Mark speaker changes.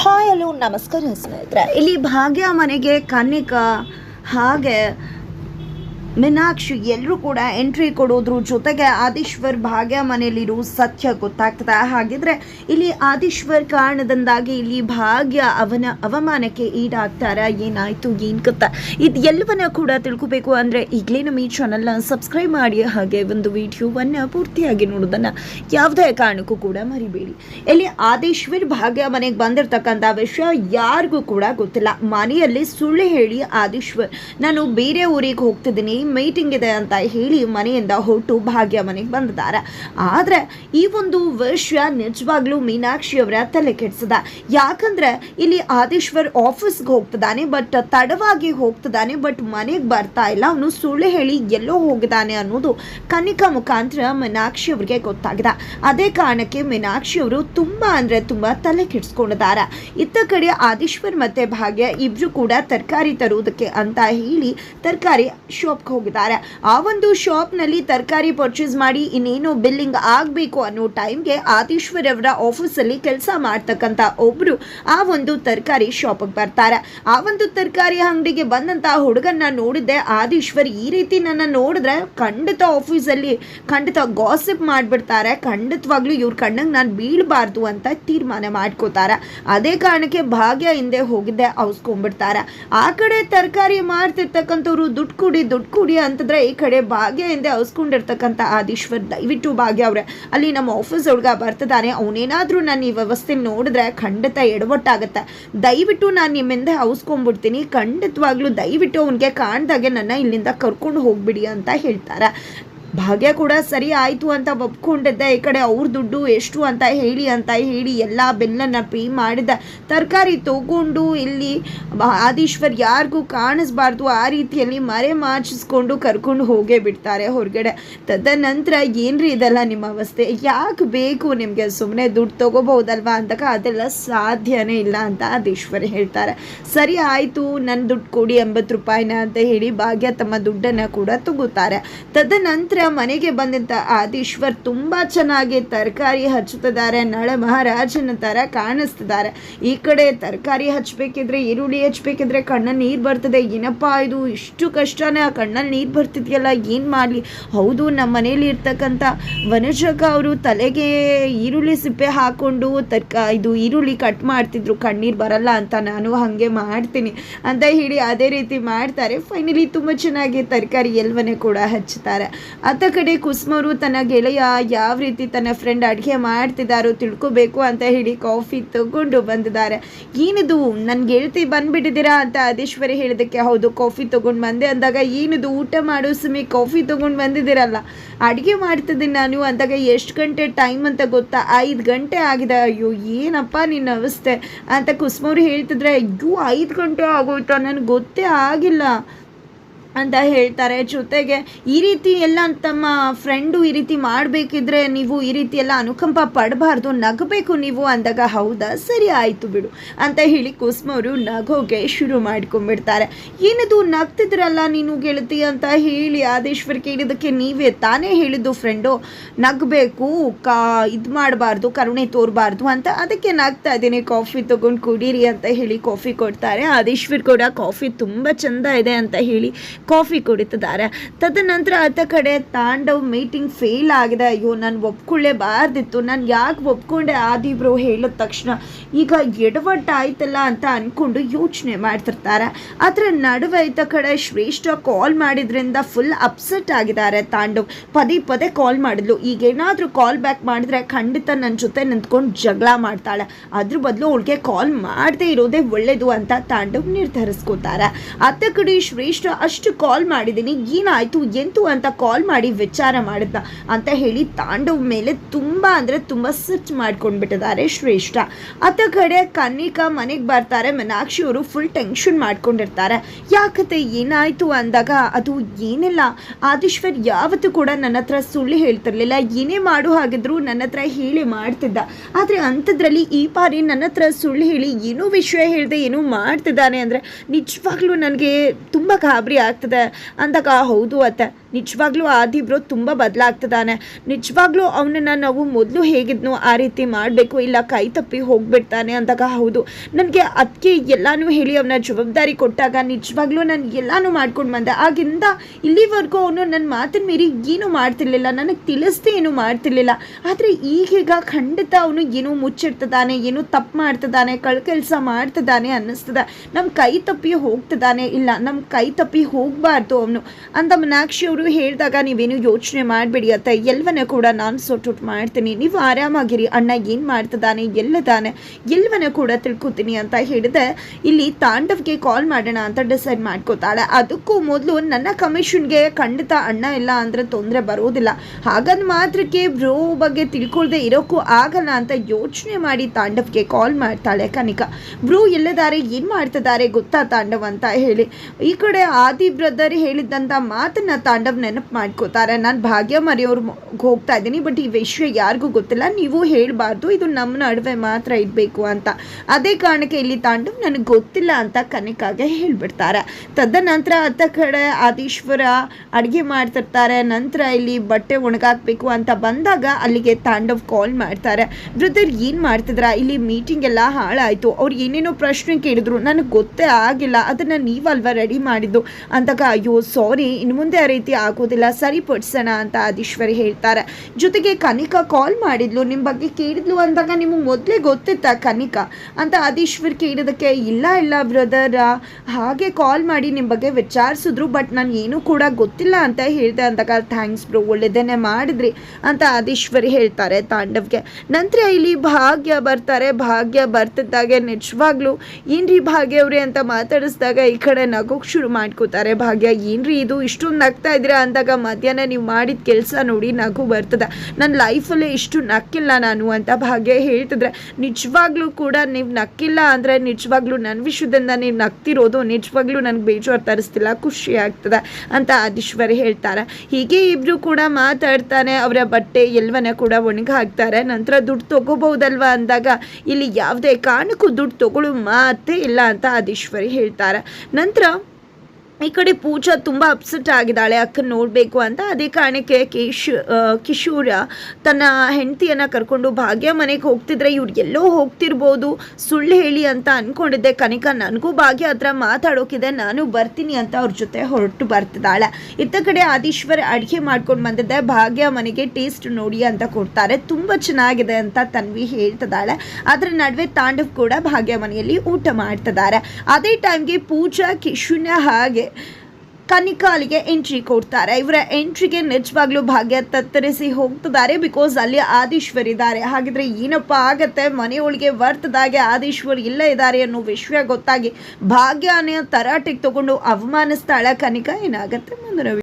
Speaker 1: Hi hello ನಮಸ್ಕಾರ ಸ್ನೇಹಿತರೆ. ಇಲ್ಲಿ ಭಾಗ್ಯ ಮನೆಗೆ ಕನ್ನಿಕಾ ಹಾಗೆ ಮೀನಾಕ್ಷಿ ಎಲ್ಲರೂ ಕೂಡ ಎಂಟ್ರಿ ಕೊಡೋದ್ರ. ಜೊತೆಗೆ ಆದೀಶ್ವರ್ ಭಾಗ್ಯ ಮನೆಯಲ್ಲಿರೋ ಸತ್ಯ ಗೊತ್ತಾಗ್ತದೆ. ಹಾಗಿದ್ರೆ ಇಲ್ಲಿ ಆದೀಶ್ವರ್ ಕಾರಣದಿಂದಾಗಿ ಇಲ್ಲಿ ಭಾಗ್ಯ ಅವನ ಅವಮಾನಕ್ಕೆ ಈಡಾಗ್ತಾರ. ಏನಾಯ್ತು, ಏನ್ ಕತ್ತ ಇದು ಎಲ್ಲವನ್ನ ಕೂಡ ತಿಳ್ಕೊಬೇಕು ಅಂದ್ರೆ ಈಗಲೇ ನಮ್ಮ ಈ ಚಾನಲ್ನ ಸಬ್ಸ್ಕ್ರೈಬ್ ಮಾಡಿ. ಹಾಗೆ ಒಂದು ವಿಡಿಯೋವನ್ನ ಪೂರ್ತಿಯಾಗಿ ನೋಡೋದನ್ನ ಯಾವುದೇ ಕಾರಣಕ್ಕೂ ಕೂಡ ಮರಿಬೇಡಿ. ಇಲ್ಲಿ ಆದೇಶ್ವರ್ ಭಾಗ್ಯ ಮನೆಗೆ ಬಂದಿರತಕ್ಕಂಥ ವಿಷಯ ಯಾರಿಗೂ ಕೂಡ ಗೊತ್ತಿಲ್ಲ. ಮನೆಯಲ್ಲಿ ಸುಳ್ಳು ಹೇಳಿ ಆದೇಶ್ವರ್, ನಾನು ಬೇರೆ ಊರಿಗೆ ಹೋಗ್ತಿದ್ದೀನಿ. ಮೀಟಿಂಗ್ ಇದೆ ಅಂತ ಹೇಳಿ ಮನೆಯಿಂದ ಹೊರಟು ಭಾಗ್ಯ ಮನೆಗೆ ಬಂದಿದ್ದಾರೆ. ಆದರೆ ಈ ಒಂದು ವಿಷಯ ನಿಜವಾಗ್ಲೂ ಮೀನಾಕ್ಷಿ ಅವರ ತಲೆ ಕೆಡಿಸಿದ. ಯಾಕಂದ್ರೆ ಇಲ್ಲಿ ಆದೇಶ್ವರ್ ಆಫೀಸ್ಗೆ ಹೋಗ್ತಿದ್ದಾನೆ ಬಟ್ ತಡವಾಗಿ ಹೋಗ್ತಿದ್ದಾನೆ ಬಟ್ ಮನೆಗೆ ಬರ್ತಾ ಇಲ್ಲ. ಅವನು ಸುಳ್ಳು ಹೇಳಿ ಎಲ್ಲೋ ಹೋಗಿದ್ದಾನೆ ಅನ್ನೋದು ಕನಿಕಾ ಮುಖಾಂತರ ಮೀನಾಕ್ಷಿ ಅವರಿಗೆ ಗೊತ್ತಾಗಿದೆ. ಅದೇ ಕಾರಣಕ್ಕೆ ಮೀನಾಕ್ಷಿ ಅವರು ತುಂಬಾ ಅಂದ್ರೆ ತುಂಬಾ ತಲೆ ಕೆಡಿಸ್ಕೊಂಡಿದ್ದಾರೆ. ಇತ್ತ ಕಡೆ ಆದೇಶ್ವರ್ ಮತ್ತೆ ಭಾಗ್ಯ ಇಬ್ರು ಕೂಡ ತರಕಾರಿ ತರುವುದಕ್ಕೆ ಅಂತ ಹೇಳಿ ತರಕಾರಿ ಶಾಪ್ಗೆ ಹೋಗಿದ್ದಾರೆ. ಆ ಒಂದು ಶಾಪ್ನಲ್ಲಿ ತರಕಾರಿ ಪರ್ಚೇಸ್ ಮಾಡಿ ಇನ್ನೇನು ಬಿಲ್ಲಿಂಗ್ ಆಗಬೇಕು ಅನ್ನೋ ಟೈಮ್ಗೆ ಆತೀಶ್ವರ್ ಅವರ ಆಫೀಸಲ್ಲಿ ಕೆಲಸ ಮಾಡ್ತಕ್ಕಂಥ ಒಬ್ರು ಆ ಒಂದು ತರಕಾರಿ ಶಾಪಿಗೆ ಬರ್ತಾರೆ. ಆ ಒಂದು ತರಕಾರಿ ಅಂಗಡಿಗೆ ಬಂದಂತ ಹುಡುಗನ್ನ ನೋಡಿದ್ದೆ. ಆದೀಶ್ವರ್ ಈ ರೀತಿ ನನ್ನ ನೋಡಿದ್ರೆ ಖಂಡಿತ ಆಫೀಸಲ್ಲಿ ಖಂಡಿತ ಗಾಸಿಪ್ ಮಾಡಿಬಿಡ್ತಾರೆ. ಖಂಡಿತವಾಗ್ಲೂ ಇವ್ರ ಕಣ್ಣಂಗೆ ನಾನು ಬೀಳಬಾರ್ದು ಅಂತ ತೀರ್ಮಾನ ಮಾಡ್ಕೋತಾರೆ. ಅದೇ ಕಾರಣಕ್ಕೆ ಭಾಗ್ಯ ಹಿಂದೆ ಹೋಗಿದ್ದೆ, ಅವಸ್ಕೊಂಡ್ಬಿಡ್ತಾರೆ. ಆ ಕಡೆ ತರಕಾರಿ ಮಾರ್ತಿರ್ತಕ್ಕಂಥವ್ರು ದುಡ್ಡು ಕುಡಿ, ದುಡ್ಡು ಕುಡಿ ಅಂತಂದ್ರೆ ಈ ಕಡೆ ಭಾಗ್ಯ ಹಿಂದೆ ಅವಸ್ಕೊಂಡಿರ್ತಕ್ಕಂಥ ಆದೀಶ್ವರ್, ದಯವಿಟ್ಟು ಭಾಗ್ಯ ಅವ್ರೆ. ಅಲ್ಲಿ ನಮ್ಮ ಆಫೀಸ್ ಹುಡುಗ ಬರ್ತಿದ್ದಾನೆ ಅವನೇನಾದರೂ ನಾನು ಈ ವ್ಯವಸ್ಥೆ ನೋಡಿದ್ರೆ ಖಂಡಿತ ಎಡವಟ್ಟಾಗತ್ತೆ. ದಯವಿಟ್ಟು ನಾನು ನಿಮ್ಮಿಂದ ಅವಸ್ಕೊಂಡ್ಬಿಡ್ತೀನಿ ಖಂಡಿತವಾಗ್ಲೂ ದಯವಿಟ್ಟು ಅವನಿಗೆ ಕಾಣ್ದಾಗೆ ನನ್ನ ಇಲ್ಲಿಂದ ಕರ್ಕೊಂಡು ಹೋಗ್ಬಿಡಿ ಅಂತ ಹೇಳ್ತಾರೆ. ಭಾಗ್ಯ ಕೂಡ ಸರಿ ಆಯಿತು ಅಂತ ಒಪ್ಕೊಂಡಿದ್ದೆ. ಈ ಕಡೆ ಅವ್ರ ದುಡ್ಡು ಎಷ್ಟು ಅಂತ ಹೇಳಿ ಅಂತ ಹೇಳಿ ಎಲ್ಲ ಬೆಲ್ಲನ್ನು ಪೇ ಮಾಡಿದ. ತರಕಾರಿ ತಗೊಂಡು ಇಲ್ಲಿ ಆದೀಶ್ವರ್ ಯಾರಿಗೂ ಕಾಣಿಸ್ಬಾರ್ದು, ಆ ರೀತಿಯಲ್ಲಿ ಮರೆ ಮಾಚಿಸ್ಕೊಂಡು ಕರ್ಕೊಂಡು ಹೋಗೇ ಬಿಡ್ತಾರೆ ಹೊರಗಡೆ. ತದನಂತರ ಏನ್ರಿ ಇದೆಲ್ಲ ನಿಮ್ಮ ಅವಸ್ಥೆ? ಯಾಕೆ ಬೇಕು ನಿಮಗೆ? ಸುಮ್ಮನೆ ದುಡ್ಡು ತಗೋಬಹುದಲ್ವಾ ಅಂತಕ ಅದೆಲ್ಲ ಸಾಧ್ಯನೇ ಇಲ್ಲ ಅಂತ ಆದೀಶ್ವರ್ ಹೇಳ್ತಾರೆ. ಸರಿ ಆಯಿತು ನನ್ನ ದುಡ್ಡು ಕೊಡಿ ಎಂಬತ್ತು ರೂಪಾಯಿನ ಅಂತ ಹೇಳಿ ಭಾಗ್ಯ ತಮ್ಮ ದುಡ್ಡನ್ನು ಕೂಡ ತಗೋತಾರೆ. ತದನಂತರ ಮನೆಗೆ ಬಂದಂತ ಆದೀಶ್ವರ್ ತುಂಬಾ ಚೆನ್ನಾಗಿ ತರಕಾರಿ ಹಚ್ಚುತ್ತಿದ್ದಾರೆ. ನಳ ಮಹಾರಾಜನ ತರ ಕಾಣಿಸ್ತಿದ್ದಾರೆ. ಈ ಕಡೆ ತರಕಾರಿ ಹಚ್ಚಬೇಕಿದ್ರೆ ಈರುಳ್ಳಿ ಹಚ್ಚಬೇಕಿದ್ರೆ ಕಣ್ಣಲ್ಲಿ ನೀರು ಬರ್ತದೆ. ಏನಪ್ಪ ಇದು? ಇಷ್ಟು ಕಷ್ಟನೇ ಆ ಕಣ್ಣಲ್ಲಿ ನೀರು ಬರ್ತಿದೆಯಲ್ಲ, ಏನು ಮಾಡಲಿ? ಹೌದು, ನಮ್ಮ ಮನೇಲಿ ಇರ್ತಕ್ಕಂಥ ವನಜಕ ಅವರು ತಲೆಗೆ ಈರುಳ್ಳಿ ಸಿಪ್ಪೆ ಹಾಕೊಂಡು ತರ್ಕ, ಇದು ಈರುಳ್ಳಿ ಕಟ್ ಮಾಡ್ತಿದ್ರು. ಕಣ್ಣೀರು ಬರಲ್ಲ ಅಂತ ನಾನು ಹಾಗೆ ಮಾಡ್ತೀನಿ ಅಂತ ಹೇಳಿ ಅದೇ ರೀತಿ ಮಾಡ್ತಾರೆ. ಫೈನಲಿ ತುಂಬ ಚೆನ್ನಾಗಿ ತರಕಾರಿ ಎಲ್ವನೇ ಕೂಡ ಹಚ್ಚುತ್ತಾರೆ. ಅತ್ತ ಕಡೆ ಕುಸುಮರು ತನ್ನ ಗೆಳೆಯ ಯಾವ ರೀತಿ ತನ್ನ ಫ್ರೆಂಡ್ ಅಡುಗೆ ಮಾಡ್ತಿದ್ದಾರೋ ತಿಳ್ಕೊಬೇಕು ಅಂತ ಹೇಳಿ ಕಾಫಿ ತಗೊಂಡು ಬಂದಿದ್ದಾರೆ. ಏನಿದು ನನ್ನ ಗೆಳತಿ ಬಂದ್ಬಿಟ್ಟಿದ್ದೀರಾ ಅಂತ ಆದೇಶ್ವರಿ ಹೇಳಿದಕ್ಕೆ ಹೌದು ಕಾಫಿ ತಗೊಂಡು ಬಂದೆ ಅಂದಾಗ ಏನಿದು, ಊಟ ಮಾಡೋ ಸಮಯ ಕಾಫಿ ತಗೊಂಡು ಬಂದಿದ್ದೀರಲ್ಲ. ಅಡುಗೆ ಮಾಡ್ತಿದ್ದೀನಿ ನಾನು ಅಂದಾಗ ಎಷ್ಟು ಗಂಟೆ ಟೈಮ್ ಅಂತ ಗೊತ್ತಾ? ಐದು ಗಂಟೆ ಆಗಿದೆ. ಅಯ್ಯೋ, ಏನಪ್ಪ ನಿನ್ನ ಅವಸ್ಥೆ? ಅಂತ ಕುಸುಮವ್ರು ಹೇಳ್ತಿದ್ರೆ, ಅಯ್ಯೋ, ಐದು ಗಂಟೆ ಆಗೋಯ್ತಾ? ನನಗೆ ಗೊತ್ತೇ ಆಗಿಲ್ಲ. ಅಂತ ಹೇಳ್ತಾರೆ. ಜೊತೆಗೆ ಈ ರೀತಿ ಎಲ್ಲ ತಮ್ಮ ಫ್ರೆಂಡು ಈ ರೀತಿ ಮಾಡಬೇಕಿದ್ರೆ ನೀವು ಈ ರೀತಿ ಎಲ್ಲ ಅನುಕಂಪ ಪಡಬಾರ್ದು. ನಗಬೇಕು ನೀವು ಅಂದಾಗ ಹೌದಾ? ಸರಿ ಆಯಿತು ಬಿಡು ಅಂತ ಹೇಳಿ ಕುಸುಮವರು ನಗೋಗೆ ಶುರು ಮಾಡ್ಕೊಂಡ್ಬಿಡ್ತಾರೆ. ಏನದು ನಗ್ತಿದ್ರಲ್ಲ ನೀನು ಗೆಳತಿ ಅಂತ ಹೇಳಿ ಆದೇಶ್ವರ್ ಕೇಳಿದಕ್ಕೆ ನೀವೇ ತಾನೇ ಹೇಳಿದ್ದು ಫ್ರೆಂಡು ನಗಬೇಕು, ಕಾ ಇದು ಮಾಡಬಾರ್ದು, ಕರುಣೆ ತೋರಬಾರ್ದು ಅಂತ ಅದಕ್ಕೆ ನಗ್ತಾ ಇದ್ದೀನಿ. ಕಾಫಿ ತೊಗೊಂಡು ಕುಡೀರಿ ಅಂತ ಹೇಳಿ ಕಾಫಿ ಕೊಡ್ತಾರೆ. ಆದೇಶ್ವರ್ ಕೂಡ ಕಾಫಿ ತುಂಬ ಚಂದ ಇದೆ ಅಂತ ಹೇಳಿ ಕಾಫಿ ಕುಡಿತಿದ್ದಾರೆ. ತದನಂತರ ಆತ ಕಡೆ ತಾಂಡವ್ ಮೀಟಿಂಗ್ ಫೇಲ್ ಆಗಿದೆ. ಅಯ್ಯೋ, ನಾನು ಒಪ್ಕೊಳ್ಳೇಬಾರ್ದಿತ್ತು. ನಾನು ಯಾಕೆ ಒಪ್ಕೊಂಡೆ? ಆದಿಬ್ರು ಹೇಳಿದ ತಕ್ಷಣ ಈಗ ಎಡವಟ್ಟಾಯ್ತಲ್ಲ ಅಂತ ಅಂದ್ಕೊಂಡು ಯೋಚನೆ ಮಾಡ್ತಿರ್ತಾರೆ. ಅದರ ನಡುವೆ ಆಯ್ತ ಕಡೆ ಶ್ರೇಷ್ಠ ಕಾಲ್ ಮಾಡಿದ್ರಿಂದ ಫುಲ್ ಅಪ್ಸೆಟ್ ಆಗಿದ್ದಾರೆ ತಾಂಡವ್. ಪದೇ ಪದೇ ಕಾಲ್ ಮಾಡಿದ್ಲು. ಈಗ ಏನಾದರೂ ಕಾಲ್ ಬ್ಯಾಕ್ ಮಾಡಿದ್ರೆ ಖಂಡಿತ ನನ್ನ ಜೊತೆ ನಿಂತ್ಕೊಂಡು ಜಗಳ ಮಾಡ್ತಾಳೆ. ಅದ್ರ ಬದಲು ಅವಳಿಗೆ ಕಾಲ್ ಮಾಡದೇ ಇರೋದೇ ಒಳ್ಳೆಯದು ಅಂತ ತಾಂಡವ್ ನಿರ್ಧರಿಸ್ಕೋತಾರೆ. ಅತ್ತ ಕಡೆ ಶ್ರೇಷ್ಠ ಅಷ್ಟು ಕಾಲ್ ಮಾಡಿದ್ದೀನಿ ಏನಾಯಿತು ಎಂತು ಅಂತ ಕಾಲ್ ಮಾಡಿ ವಿಚಾರ ಮಾಡಿದ್ದ ಅಂತ ಹೇಳಿ ತಾಂಡವ ಮೇಲೆ ತುಂಬ ಅಂದರೆ ತುಂಬ ಸರ್ಚ್ ಮಾಡ್ಕೊಂಡ್ಬಿಟ್ಟಿದ್ದಾರೆ ಶ್ರೇಷ್ಠ. ಅತ್ತ ಕಡೆ ಕನ್ನಿಕಾ ಮನೆಗೆ ಬರ್ತಾರೆ. ಮೀನಾಕ್ಷಿ ಅವರು ಫುಲ್ ಟೆನ್ಷನ್ ಮಾಡ್ಕೊಂಡಿರ್ತಾರೆ. ಯಾಕತೆ ಏನಾಯಿತು ಅಂದಾಗ ಅದು ಏನಿಲ್ಲ. ಆದೀಶ್ವರ್ ಯಾವತ್ತೂ ಕೂಡ ನನ್ನ ಹತ್ರ ಸುಳ್ಳು ಹೇಳ್ತಿರ್ಲಿಲ್ಲ. ಏನೇ ಮಾಡು ಹಾಗಿದ್ರು ನನ್ನ ಹತ್ರ ಹೇಳಿ ಮಾಡ್ತಿದ್ದ. ಆದರೆ ಅಂಥದ್ರಲ್ಲಿ ಈ ಬಾರಿ ನನ್ನ ಹತ್ರ ಸುಳ್ಳು ಹೇಳಿ ಏನೂ ವಿಷಯ ಹೇಳಿದೆ ಏನೋ ಮಾಡ್ತಿದ್ದಾನೆ ಅಂದರೆ ನಿಜವಾಗ್ಲೂ ನನಗೆ ತುಂಬ ಗಾಬರಿ ಆಗ್ತದೆ. ಅಂದಾಗ ಹೌದು ಅತ್ತೆ ನಿಜವಾಗ್ಲೂ ಆದಿ ಬ್ರೋ ತುಂಬ ಬದಲಾಗ್ತದಾನೆ ನಿಜವಾಗ್ಲೂ ಅವನನ್ನು ನಾವು ಮೊದಲು ಹೇಗಿದ್ನೋ ಆ ರೀತಿ ಮಾಡಬೇಕು, ಇಲ್ಲ ಕೈ ತಪ್ಪಿ ಹೋಗ್ಬಿಡ್ತಾನೆ ಅಂದಾಗ ಹೌದು. ನನಗೆ ಅದಕ್ಕೆ ಎಲ್ಲನೂ ಹೇಳಿ ಅವನ ಜವಾಬ್ದಾರಿ ಕೊಟ್ಟಾಗ ನಿಜವಾಗ್ಲೂ ನಾನು ಎಲ್ಲನೂ ಮಾಡ್ಕೊಂಡು ಬಂದೆ. ಆಗಿಂದ ಇಲ್ಲಿವರೆಗೂ ಅವನು ನನ್ನ ಮಾತಿನ ಮೀರಿ ಏನೂ ಮಾಡ್ತಿರ್ಲಿಲ್ಲ, ನನಗೆ ತಿಳಿಸ್ದೆ ಏನೂ ಮಾಡ್ತಿರ್ಲಿಲ್ಲ. ಆದರೆ ಈಗೀಗ ಖಂಡಿತ ಅವನು ಏನೂ ಮುಚ್ಚಿಡ್ತದಾನೆ ಏನೂ ತಪ್ಪು ಮಾಡ್ತಿದ್ದಾನೆ, ಕಳ್ ಕೆಲಸ ಮಾಡ್ತಿದ್ದಾನೆ ಅನ್ನಿಸ್ತದೆ. ನಮ್ಮ ಕೈ ತಪ್ಪಿ ಹೋಗ್ತಿದ್ದಾನೆ, ಇಲ್ಲ ನಮ್ಮ ಕೈ ತಪ್ಪಿ ಹೋಗಬಾರ್ದು ಅವನು. ಅಂತ ಮೀನಾಕ್ಷಿ ಅವರು ಹೇಳಿದಾಗ ನೀವೇನು ಯೋಚನೆ ಮಾಡಬೇಡಿ ಅತ್ತ. ಎಲ್ಲವನ್ನ ಕೂಡ ನಾನು ಸೊಟ್ಟುಟ್ ಮಾಡ್ತೀನಿ. ನೀವು ಆರಾಮಾಗಿರಿ. ಅಣ್ಣ ಏನು ಮಾಡ್ತಿದ್ದಾನೆ? ಎಲ್ಲದಾನೆ. ಎಲ್ಲವನ್ನ ಕೂಡ ತಿಳ್ಕೊತೀನಿ ಅಂತ ಹೇಳಿದೆ. ಇಲ್ಲಿ ತಾಂಡವ್ಗೆ ಕಾಲ್ ಮಾಡೋಣ ಅಂತ ಡಿಸೈಡ್ ಮಾಡ್ಕೋತಾಳೆ. ಅದಕ್ಕೂ ಮೊದಲು ನನ್ನ ಕಮಿಷನ್ಗೆ ಖಂಡಿತ ಅಣ್ಣ ಇಲ್ಲ ಅಂದರೆ ತೊಂದರೆ ಬರೋದಿಲ್ಲ. ಹಾಗಂದ್ ಮಾತ್ರಕ್ಕೆ ಬ್ರೋ ಬಗ್ಗೆ ತಿಳ್ಕೊಳ್ದೆ ಇರೋಕ್ಕೂ ಆಗಲ್ಲ ಅಂತ ಯೋಚನೆ ಮಾಡಿ ತಾಂಡವ್ಗೆ ಕಾಲ್ ಮಾಡ್ತಾಳೆ ಕನಿಕ. ಬ್ರೋ ಎಲ್ಲದಾರೆ? ಏನು ಮಾಡ್ತಿದ್ದಾರೆ ಗೊತ್ತಾ ತಾಂಡವ್ ಅಂತ ಹೇಳಿ. ಈ ಕಡೆ ಆದಿ ಬ್ರದರ್ ಹೇಳಿದ್ದಂಥ ಮಾತನ್ನ ತಾಂಡವ್ ನೆನಪು ಮಾಡ್ಕೋತಾರೆ. ನಾನು ಭಾಗ್ಯ ಮರೆಯೋರು ಹೋಗ್ತಾ ಇದ್ದೀನಿ, ಬಟ್ ಈ ವಿಷಯ ಯಾರಿಗೂ ಗೊತ್ತಿಲ್ಲ. ನೀವು ಹೇಳಬಾರ್ದು, ಇದು ನಮ್ಮ ನಡುವೆ ಮಾತ್ರ ಇರಬೇಕು ಅಂತ. ಅದೇ ಕಾರಣಕ್ಕೆ ಇಲ್ಲಿ ತಾಂಡು ನನಗೆ ಗೊತ್ತಿಲ್ಲ ಅಂತ ಕನಿಕಾಗೆ ಹೇಳ್ಬಿಡ್ತಾರೆ. ತದನಂತರ ಅತ್ತ ಕಡೆ ಆದೀಶ್ವರ ಅಡುಗೆ ಮಾಡ್ತಿರ್ತಾರೆ. ನಂತರ ಇಲ್ಲಿ ಬಟ್ಟೆ ಒಣಗಾಕಬೇಕು ಅಂತ ಬಂದಾಗ ಅಲ್ಲಿಗೆ ತಾಂಡವ್ ಕಾಲ್ ಮಾಡ್ತಾರೆ. ಬ್ರದರ್, ಏನು ಮಾಡ್ತಿದ್ರ? ಇಲ್ಲಿ ಮೀಟಿಂಗ್ ಎಲ್ಲ ಹಾಳಾಯಿತು. ಅವ್ರು ಏನೇನೋ ಪ್ರಶ್ನೆ ಕೇಳಿದ್ರು. ನನಗೆ ಗೊತ್ತೇ ಆಗಿಲ್ಲ. ಅದನ್ನು ನೀವಲ್ವ ರೆಡಿ ಮಾಡಿದ್ದು? ಅಂದಾಗ, ಅಯ್ಯೋ ಸಾರಿ ಇನ್ನು ಮುಂದೆ ಆ ರೀತಿ ಆಗೋದಿಲ್ಲ ಸರಿಪಡಿಸೋಣ ಅಂತ ಆದೀಶ್ವರಿ ಹೇಳ್ತಾರೆ. ಜೊತೆಗೆ ಕನಿಕಾ ಕಾಲ್ ಮಾಡಿದ್ಲು. ನಿಮ್ಮ ಬಗ್ಗೆ ಕೇಳಿದ್ಲು ಅಂದಾಗ ನಿಮಗೆ ಮೊದಲೇ ಗೊತ್ತಿತ್ತ ಕನಿಕಾ? ಅಂತ ಆದೀಶ್ವರ್ ಕೇಳಿದಕ್ಕೆ, ಇಲ್ಲ ಇಲ್ಲ ಬ್ರದರ್, ಹಾಗೆ ಕಾಲ್ ಮಾಡಿ ನಿಮ್ಮ ಬಗ್ಗೆ ವಿಚಾರಿಸಿದ್ರು ಬಟ್ ನಾನು ಏನೂ ಕೂಡ ಗೊತ್ತಿಲ್ಲ ಅಂತ ಹೇಳಿದೆ ಅಂದಾಗ ಥ್ಯಾಂಕ್ಸ್ ಬ್ರೋ ಒಳ್ಳೆದೇನೆ ಮಾಡಿದ್ರಿ ಅಂತ ಆದೀಶ್ವರಿ ಹೇಳ್ತಾರೆ ತಾಂಡವ್ಗೆ. ನಂತರ ಇಲ್ಲಿ ಭಾಗ್ಯ ಬರ್ತಾರೆ. ಭಾಗ್ಯ ಬರ್ತಿದ್ದಾಗೆ ನಿಜವಾಗ್ಲೂ ಏನ್ರಿ ಭಾಗ್ಯ ಅವ್ರೆ ಅಂತ ಮಾತಾಡಿಸಿದಾಗ ಈ ಕಡೆ ನಗೋಕ್ ಶುರು ಮಾಡ್ಕೋತಾರೆ. ಭಾಗ್ಯ, ಏನ್ರಿ ಇದು? ಇಷ್ಟೊಂದು ನಗ್ತಾ ಇದ್ದೀರಾ ಅಂದಾಗ ಮಧ್ಯಾಹ್ನ ನೀವು ಮಾಡಿದ ಕೆಲಸ ನೋಡಿ ನಗು ಬರ್ತದೆ. ನನ್ನ ಲೈಫಲ್ಲೇ ಇಷ್ಟು ನಕ್ಕಿಲ್ಲ ನಾನು ಅಂತ ಭಾಗ್ಯ ಹೇಳ್ತಿದ್ರೆ, ನಿಜವಾಗ್ಲೂ ಕೂಡ ನೀವು ನಕ್ಕಿಲ್ಲ ಅಂದರೆ ನಿಜವಾಗ್ಲೂ ನನ್ನ ವಿಷಯದಿಂದ ನೀವು ನಗ್ತಿರೋದು ನಿಜವಾಗ್ಲೂ ನನಗೆ ಬೇಜಾರು ತರಿಸ್ತಿಲ್ಲ, ಖುಷಿ ಆಗ್ತದೆ ಅಂತ ಆದೀಶ್ವರಿ ಹೇಳ್ತಾರೆ. ಹೀಗೆ ಇಬ್ಬರು ಕೂಡ ಮಾತಾಡ್ತಾನೆ, ಅವರ ಬಟ್ಟೆ ಎಲ್ಲವನ್ನ ಕೂಡ ಒಣಗಿ ಹಾಕ್ತಾರೆ ನಂತರ ದುಡ್ಡು ತಗೋಬಹುದಲ್ವಾ ಅಂದಾಗ, ಇಲ್ಲಿ ಯಾವುದೇ ಕಾರಣಕ್ಕೂ ದುಡ್ಡು ತಗೊಳ್ಳೋ ಮಾತೇ ಇಲ್ಲ ಅಂತ ಆದೀಶ್ವರಿ ಹೇಳ್ತಾರೆ. ನಂತರ ಈ ಕಡೆ ಪೂಜಾ ತುಂಬ ಅಪ್ಸೆಟ್ ಆಗಿದ್ದಾಳೆ, ಅಕ್ಕನ ನೋಡಬೇಕು ಅಂತ. ಅದೇ ಕಾರಣಕ್ಕೆ ಕೇಶ ಕಿಶೋರ ತನ್ನ ಹೆಂಡತಿಯನ್ನು ಕರ್ಕೊಂಡು ಭಾಗ್ಯ ಮನೆಗೆ ಹೋಗ್ತಿದ್ರೆ ಇವ್ರು ಎಲ್ಲೋ ಹೋಗ್ತಿರ್ಬೋದು, ಸುಳ್ಳು ಹೇಳಿ ಅಂತ ಅಂದ್ಕೊಂಡಿದ್ದೆ ಕನಿಕ, ನನಗೂ ಭಾಗ್ಯ ಹತ್ರ ಮಾತಾಡೋಕಿದೆ, ನಾನು ಬರ್ತೀನಿ ಅಂತ ಅವ್ರ ಜೊತೆ ಹೊರಟು ಬರ್ತಿದ್ದಾಳೆ. ಇತ್ತ ಕಡೆ ಆದೀಶ್ವರ್ ಅಡುಗೆ ಮಾಡ್ಕೊಂಡು ಬಂದಿದ್ದೆ. ಭಾಗ್ಯ ಮನೆಗೆ ಟೇಸ್ಟ್ ನೋಡಿ ಅಂತ ಕೊಡ್ತಾರೆ. ತುಂಬ ಚೆನ್ನಾಗಿದೆ ಅಂತ ತನ್ವಿ ಹೇಳ್ತಿದ್ದಾಳೆ. ಅದರ ನಡುವೆ ತಾಂಡವ್ ಕೂಡ ಭಾಗ್ಯ ಮನೆಯಲ್ಲಿ ಊಟ ಮಾಡ್ತಿದ್ದಾರೆ. ಅದೇ ಟೈಮ್ಗೆ ಪೂಜಾ ಕಿಶುನ ಹಾಗೆ ಕನಿಕಾಲಿಗೆ ಎಂಟ್ರಿ ಕೊಡ್ತಾರೆ. ಇವರ ಎಂಟ್ರಿಗೆ ನಿಜವಾಗ್ಲೂ ಭಾಗ್ಯ ತತ್ತರಿಸಿ ಹೋಗ್ತಿದ್ದಾರೆ ಬಿಕಾಸ್ ಅಲ್ಲಿ ಆದೀಶ್ವರ್ ಇದ್ದಾರೆ. ಹಾಗಿದ್ರೆ ಏನಪ್ಪ ಆಗತ್ತೆ? ಮನೆಯೊಳಗೆ ವರ್ತದಾಗೆ ಆದೀಶ್ವರ್ ಇಲ್ಲ ಇದ್ದಾರೆ ಅನ್ನೋ ವಿಷಯ ಗೊತ್ತಾಗಿ ಭಾಗ್ಯನೇ ತರಾಟೆಗೆ ತಗೊಂಡು ಅವಮಾನಿಸ್ತಾಳೆ ಕನಿಕಾ. ಏನಾಗತ್ತೆ ಮುಂದಿನ